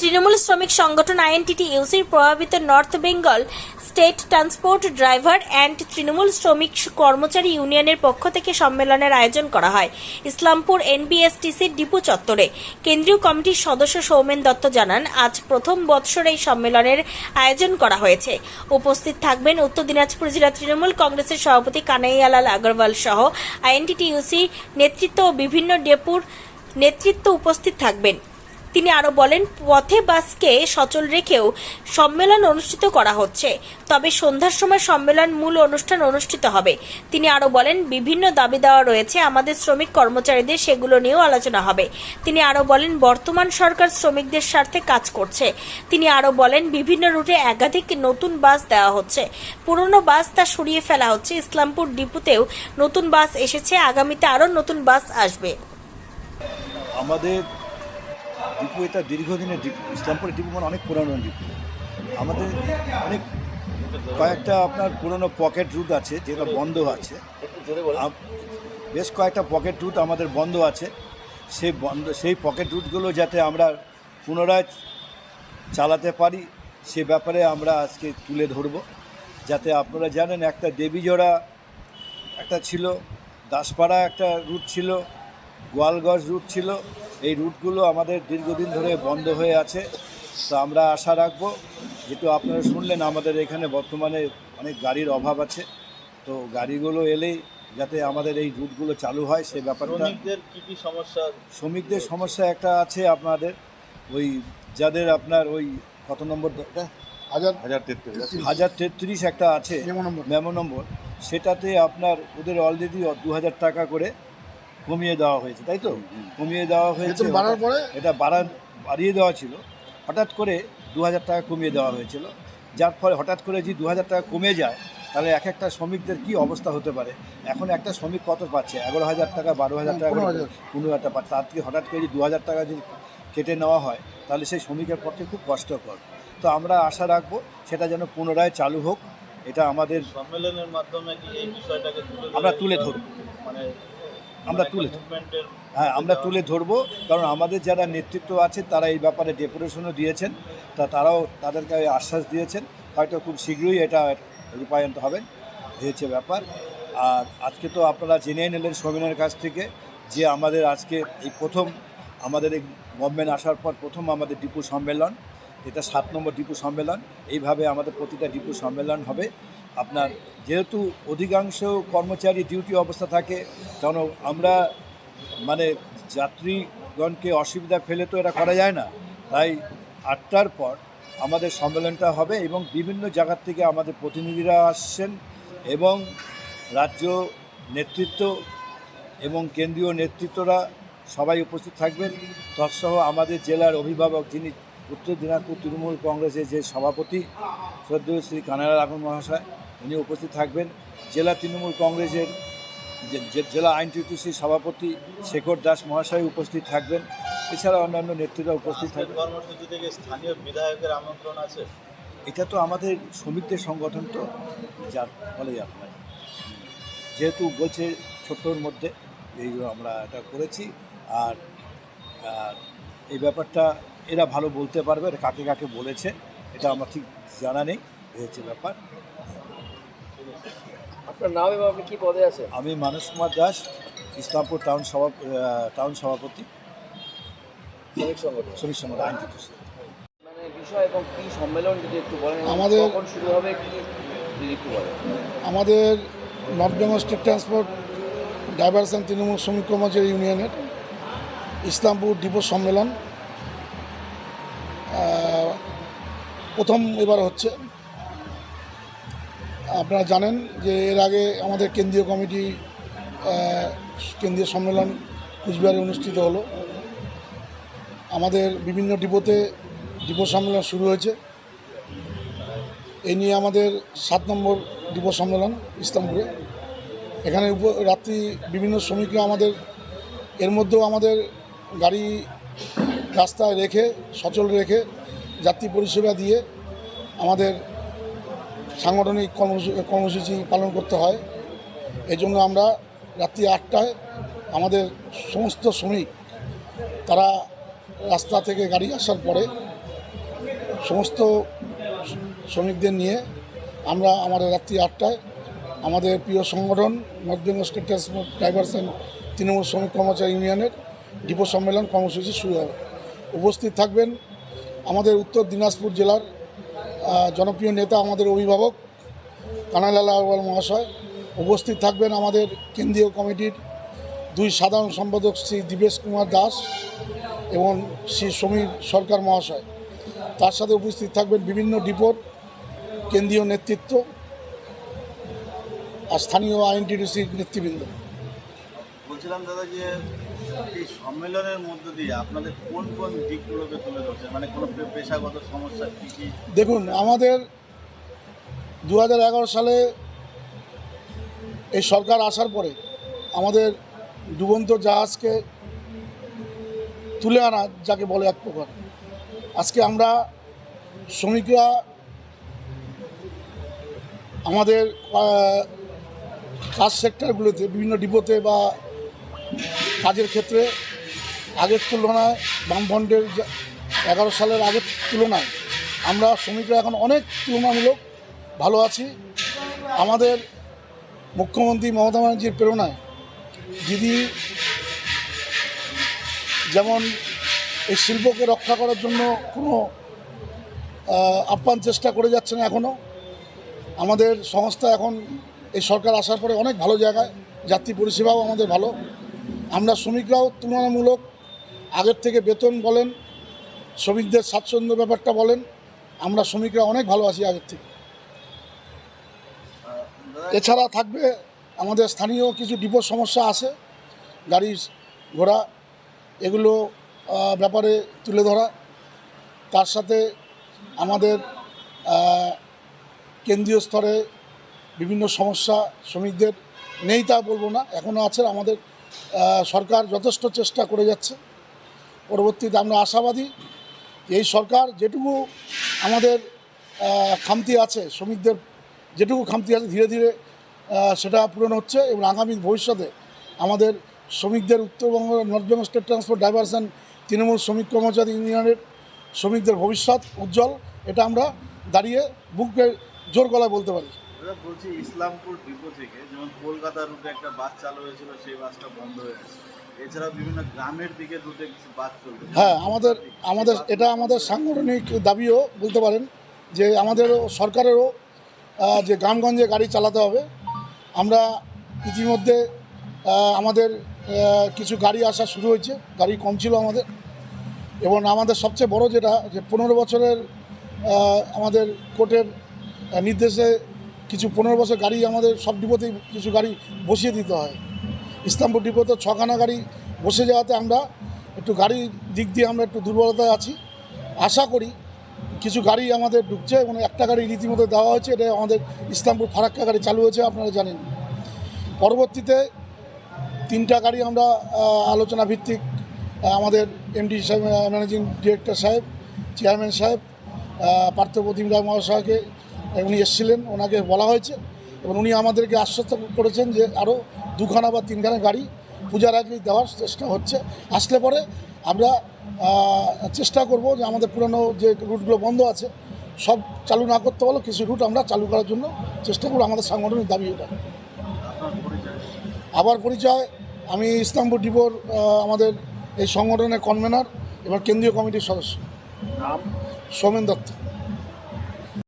তৃণমূল শ্রমিক সংগঠন আইএনটিটি ইউসির প্রভাবিত north Bengal state transport driver and Trinamool শ্রমিক কর্মচারী ইউনিয়নের পক্ষ থেকে সম্মেলনের আয়োজন করা হয়। ইসলামপুর এনবিএসটিসির ডিপু চত্বরে। কেন্দ্রীয় কমিটির সদস্য সৌমেন দত্ত জানান, আজ প্রথম বৎসর এই সম্মেলনের আয়োজন করা হয়েছে। উপস্থিত থাকবেন উত্তর দিনাজপুর জেলা তৃণমূল কংগ্রেসের সভাপতি কানাইয়ালাল আগরওয়াল সহ আইএনটিটি ইউসি নেতৃত্ব ও বিভিন্ন ডেপুর নেতৃত্ব উপস্থিত থাকবেন। তিনি আরও বলেন, পথে বাসকে সচল রেখেও সম্মেলন অনুষ্ঠিত করা হচ্ছে। তবে সন্ধ্যার সময় সম্মেলন মূল অনুষ্ঠান অনুষ্ঠিত হবে। তিনি আরও বলেন, বিভিন্ন দাবি দেওয়া রয়েছে, আমাদের শ্রমিক কর্মচারীদের সেগুলো নিয়েও আলোচনা হবে। তিনি আরও বলেন, বর্তমান সরকার শ্রমিকদের স্বার্থে কাজ করছে। তিনি আরও বলেন, বিভিন্ন রুটে একাধিক নতুন বাস দেওয়া হচ্ছে। পুরনো বাস তা সরিয়ে ফেলা হচ্ছে। ইসলামপুর ডিপুতেও নতুন বাস এসেছে। আগামীতে আরও নতুন বাস আসবে। আমাদের ডিপো এটা দীর্ঘদিনের ডিপো, ইসলামপুরের ডিপো মানে অনেক পুরানো ডিপো। আমাদের অনেক কয়েকটা আপনার পুরনো পকেট রুট আছে যেটা বন্ধ আছে। বেশ কয়েকটা পকেট রুট আমাদের বন্ধ আছে। সেই বন্ধ, সেই পকেট রুটগুলো যাতে আমরা পুনরায় চালাতে পারি, সে ব্যাপারে আমরা আজকে তুলে ধরব। যাতে আপনারা জানেন, একটা দেবীজোড়া একটা ছিল, দাসপাড়া একটা রুট ছিল, গোয়ালগঞ্জ রুট ছিল এই রুটগুলো আমাদের দীর্ঘদিন ধরে বন্ধ হয়ে আছে। তো আমরা আশা রাখব যেহেতু আপনারা শুনলেন আমাদের এখানে বর্তমানে অনেক গাড়ির অভাব আছে তো গাড়িগুলো এলেই যাতে আমাদের এই রুটগুলো চালু হয় সে ব্যাপারটা কি কি সমস্যা? শ্রমিকদের সমস্যা একটা আছে আপনাদের ওই যাদের আপনার ওই কত নম্বর হাজার হাজার তেত্রিশ। হাজার তেত্রিশ একটা আছে মেমো নম্বর। Memo number. সেটাতে আপনার ওদের অলরেডি দু হাজার টাকা করে কমিয়ে দেওয়া হয়েছে তাই তো? কমিয়ে দেওয়া হয়েছে বাড়ার পরে? এটা বাড়া বাড়িয়ে দেওয়া ছিল। হঠাৎ করে দু হাজার টাকা কমিয়ে দেওয়া হয়েছিল। যার ফলে হঠাৎ করে যদি দু হাজার টাকা কমে যায় তাহলে এক একটা শ্রমিকদের কি অবস্থা হতে পারে? এখন একটা শ্রমিক কত পাচ্ছে? এগারো হাজার টাকা বারো হাজার টাকা পনেরো হাজার। টাকা পাচ্ছে। তার থেকে হঠাৎ করে যদি দু হাজার টাকা যদি কেটে নেওয়া হয় তাহলে সেই শ্রমিকের পক্ষে খুব কষ্টকর। তো আমরা আশা রাখব সেটা যেন পুনরায় চালু হোক। এটা আমাদের সম্মেলনের মাধ্যমে আমরা তুলে ধরব। মানে আমরা তুলে। হ্যাঁ আমরা তুলে ধরবো। কারণ আমাদের যারা নেতৃত্ব আছে তারা এই ব্যাপারে ডেপুটেশনও দিয়েছেন। তা তারাও তাদেরকে আশ্বাস দিয়েছেন। হয়তো খুব শীঘ্রই এটা রূপায়ন্ত হবেন হয়েছে ব্যাপার। আর আজকে তো আপনারা জেনে নিলেন সৌমিনের কাছ থেকে যে আমাদের আজকে এই প্রথম আমাদের এই গভর্নমেন্ট আসার পর প্রথম আমাদের ডিপু সম্মেলন। এটা সাত নম্বর ডিপু সম্মেলন। এইভাবে আমাদের প্রতিটা ডিপু সম্মেলন হবে। আপনার যেহেতু অধিকাংশ কর্মচারী ডিউটি অবস্থা থাকে কারণ আমরা মানে যাত্রীগণকে অসুবিধা ফেলে তো এটা করা যায় না। তাই আটটার পর আমাদের সম্মেলনটা হবে এবং বিভিন্ন জায়গার থেকে আমাদের প্রতিনিধিরা আসছেন এবং রাজ্য নেতৃত্ব এবং কেন্দ্রীয় নেতৃত্বরা সবাই উপস্থিত থাকবেন। তৎসহ আমাদের জেলার অভিভাবক যিনি উত্তর দিনাজপুর তৃণমূল কংগ্রেসের যে সভাপতি শ্রদ্ধেয় শ্রী কানাড়া রাখুন মহাশয় উনি উপস্থিত থাকবেন। জেলা তৃণমূল কংগ্রেসের জেলা আইন টিউটিসির সভাপতি শেখর দাস মহাশয় উপস্থিত থাকবেন। এছাড়া অন্যান্য নেতৃত্বরা উপস্থিত থাকবেন। কর্মসূচি থেকে স্থানীয় বিধায়কের আমন্ত্রণ আছে? এটা তো আমাদের শ্রমিকদের সংগঠন তো। যার ফলে আপনার। যেহেতু বলছে ছোট্টর মধ্যে এইগুলো আমরা এটা করেছি। আর এই ব্যাপারটা এরা ভালো বলতে পারবে এটা কাকে কাকে বলেছে এটা আমার ঠিক জানা নেই হয়েছে ব্যাপার। আপনার নাম এবং আপনি কি পদে আছেন? আমি মানস কুমার দাস ইসলামপুর টাউন সভা টাউন সভাপতি। শ্রমিক সংগঠন। শ্রমিক সংগঠন আইন মানে বিষয় এবং কি সম্মেলন যদি একটু বলেন আমাদের- কখন শুরু হবে কি যদি একটু বলেন। আমাদের north Bengal state transport drivers and Trinamool শ্রমিক কর্মচারী ইউনিয়নের ইসলামপুর ডিপো সম্মেলন প্রথম এবার হচ্ছে। আপনারা জানেন যে এর আগে আমাদের কেন্দ্রীয় কমিটি কেন্দ্রীয় সম্মেলন কুচবিহারে অনুষ্ঠিত হলো। আমাদের বিভিন্ন ডিপোতে ডিপো সম্মেলন শুরু হয়েছে। এই নিয়ে আমাদের সাত নম্বর ডিপো সম্মেলন ইসলামপুরে। এখানে উপ- রাত্রি বিভিন্ন শ্রমিকরা আমাদের, এর মধ্যেও আমাদের গাড়ি রাস্তায় রেখে, সচল রেখে যাত্রী পরিষেবা দিয়ে আমাদের সাংগঠনিক কর্মসূচি কর্মসূচি পালন করতে হয়। এই জন্য আমরা রাত্রি আটটায় আমাদের সমস্ত শ্রমিক, তারা রাস্তা থেকে গাড়ি আসার পরে সমস্ত শ্রমিকদের নিয়ে আমরা আমাদের রাত্রি আটটায় আমাদের প্রিয় সংগঠন north Bengal state transport drivers and Trinamool শ্রমিক কর্মচারী ইউনিয়নের ডিপো সম্মেলন কর্মসূচি শুরু হবে। উপস্থিত থাকবেন আমাদের উত্তর দিনাজপুর জেলার জনপ্রিয় নেতা আমাদের অভিভাবক কানাইলাল আগরওয়াল মহাশয় উপস্থিত থাকবেন আমাদের কেন্দ্রীয় কমিটির দুই সাধারণ সম্পাদক শ্রী দিবেশ কুমার দাস এবং শ্রী সমীর সরকার মহাশয়। তার সাথে উপস্থিত থাকবেন বিভিন্ন ডিপোর কেন্দ্রীয় নেতৃত্ব আর স্থানীয় আইএনটিডিসির নেতৃবৃন্দ। বলছিলাম দাদা যে এই সম্মেলনের মধ্য দিয়ে আপনাদের কোন কোন দিকগুলোকে তুলে ধরছেন মানে কোনো পেশাগত সমস্যা কী দেখুন, আমাদের দু হাজার এগারো সালে এই সরকার আসার পরে আমাদের ডুবন্ত জাহাজকে তুলে আনা যাকে বলে এক প্রকার। আজকে আমরা শ্রমিকরা আমাদের কাজ সেক্টরগুলোতে, বিভিন্ন ডিপোতে বা কাজের ক্ষেত্রে আগের তুলনায় বামফ্রন্টের এগারো সালের আগের তুলনায় আমরা শ্রমিকরা এখন অনেক তুলনামূলক ভালো আছি। আমাদের মুখ্যমন্ত্রী মমতা ব্যানার্জির প্রেরণায় দিদি যেমন এই শিল্পকে রক্ষা করার জন্য কোনো আপ্রাণ চেষ্টা করে যাচ্ছে না এখনও আমাদের সংস্থা এখন এই সরকার আসার পরে অনেক ভালো জায়গায়, যাত্রী পরিষেবাও আমাদের ভালো। আমরা শ্রমিকরাও তুলনামূলক আগের থেকে বেতন বলেন, শ্রমিকদের স্বাচ্ছন্দ্য ব্যাপারটা বলেন, আমরা শ্রমিকরা অনেক ভালো আছি আগের থেকে। এছাড়া থাকবে আমাদের স্থানীয় কিছু ডিপোর সমস্যা আছে গাড়ি ঘোড়া, এগুলো ব্যাপারে তুলে ধরা। তার সাথে আমাদের কেন্দ্রীয় স্তরে বিভিন্ন সমস্যা শ্রমিকদের নেই তা বলব না এখনও আছে আমাদের সরকার যথেষ্ট চেষ্টা করে যাচ্ছে। পরবর্তীতে আমরা আশাবাদী এই সরকার যেটুকু আমাদের খামতি আছে, শ্রমিকদের যেটুকু খামতি আছে ধীরে ধীরে সেটা পূরণ হচ্ছে এবং আগামী ভবিষ্যতে আমাদের শ্রমিকদের Uttarbanga north Bengal state transport drivers and Trinamool শ্রমিক কর্মচারী ইউনিয়নের শ্রমিকদের ভবিষ্যৎ উজ্জ্বল, এটা আমরা দাঁড়িয়ে বুকে জোর গলায় বলতে পারি। দাদা বলছি ইসলামপুর ডিপো থেকে, যেমন কলকাতা রুটে একটা বাস চালু হয়েছিল, সেই বাসটা বন্ধ হয়ে গেছে। এছাড়াও বিভিন্ন গ্রামের দিকে রুটে কিছু বাস চলবে হ্যাঁ আমাদের আমাদের, এটা আমাদের সাংগঠনিক দাবিও বলতে পারেন, যে আমাদের সরকারেরও যে গ্রামগঞ্জে গাড়ি চালাতে হবে। আমরা ইতিমধ্যে আমাদের কিছু গাড়ি আসা শুরু হয়েছে, গাড়ি কম ছিল আমাদের। এবং আমাদের সবচেয়ে বড় যেটা, যে পনেরো বছরের আমাদের কোর্টের নির্দেশে কিছু পনেরো বছর গাড়ি আমাদের সব ডিপোতেই কিছু গাড়ি বসিয়ে দিতে হয়। ইসলামপুর ডিপোতে ছখানা গাড়ি বসে যাওয়াতে আমরা একটু গাড়ির দিক দিয়ে আমরা একটু দুর্বলতায় আছি। আশা করি কিছু গাড়ি আমাদের ঢুকছে এবং একটা গাড়ি রীতিমতো দেওয়া হয়েছে এটা আমাদের ইসলামপুর ফারাক্কা গাড়ি চালু হয়েছে আপনারা জানেন। পরবর্তীতে তিনটা গাড়ি আমরা আলোচনা ভিত্তিক আমাদের এমডি সাহেব ম্যানেজিং ডিরেক্টর সাহেব চেয়ারম্যান সাহেব আহ, পার্থপ্রতিম রায় মহাশয়কে উনি এসেছিলেন ওনাকে বলা হয়েছে এবং উনি আমাদেরকে আশ্বস্ত করেছেন যে আরও দুখানা বা তিনখানা গাড়ি পূজার আগেই দেওয়ার চেষ্টা হচ্ছে। আসলে পরে আমরা চেষ্টা করব যে আমাদের পুরনো যে রুটগুলো বন্ধ আছে সব চালু না করতে পারলেও কিছু রুট আমরা চালু করার জন্য চেষ্টা করব আমাদের সাংগঠনিক দাবি এটা। আবার পরিচয় আমি ইসলামপুর ডিপোর আমাদের এই সংগঠনের কনভেনার এবার কেন্দ্রীয় কমিটির সদস্য। সৌমেন দত্ত।